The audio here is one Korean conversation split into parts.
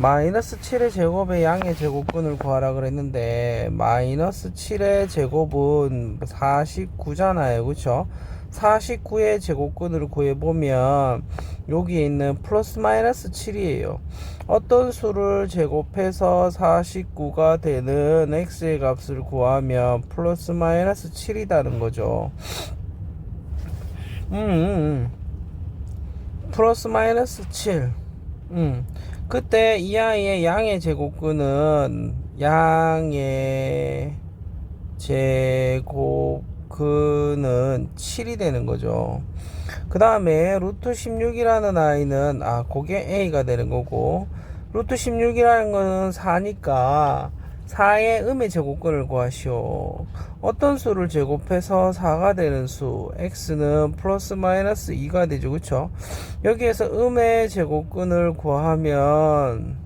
마이너스 7의 제곱의 양의 제곱근을 구하라 그랬는데 마이너스 7의 제곱은 49잖아요. 그쵸? 49의 제곱근을 구해보면 여기에 있는 플러스 마이너스 7이에요. 어떤 수를 제곱해서 49가 되는 x의 값을 구하면 플러스 마이너스 7이다는 거죠. 음, 음, 음. 플러스 마이너스 7 음. 그때 이 아이의 양의 제곱근은 양의 제곱근은 7이 되는 거죠. 그 다음에 루트 16이라는 아이는 아 그게 a가 되는 거고 루트 16이라는 거는 4니까 4의 음의 제곱근을 구하시오. 어떤 수를 제곱해서 4가 되는 수 x는 플러스 마이너스 2가 되죠. 그쵸? 여기에서 음의 제곱근을 구하면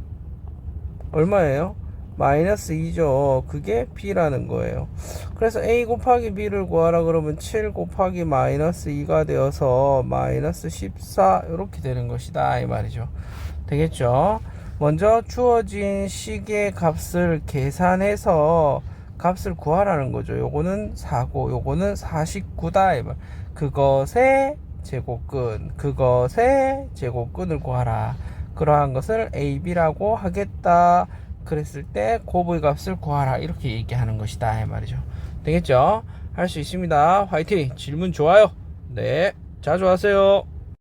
얼마예요? 마이너스 2죠. 그게 b라는 거예요. 그래서 a 곱하기 b를 구하라 그러면 7 곱하기 마이너스 2가 되어서 마이너스 14 이렇게 되는 것이다 이 말이죠. 되겠죠? 먼저 주어진 식의 값을 계산해서 값을 구하라는 거죠. 요거는 4고 요거는 49다 이 말. 그것의 제곱근 그것의 제곱근을 구하라. 그러한 것을 a, b라고 하겠다. 그랬을 때 곱의 값을 구하라. 이렇게 얘기하는 것이다 이 말이죠. 되겠죠? 할 수 있습니다. 화이팅! 질문 좋아요. 네. 자주 하세요.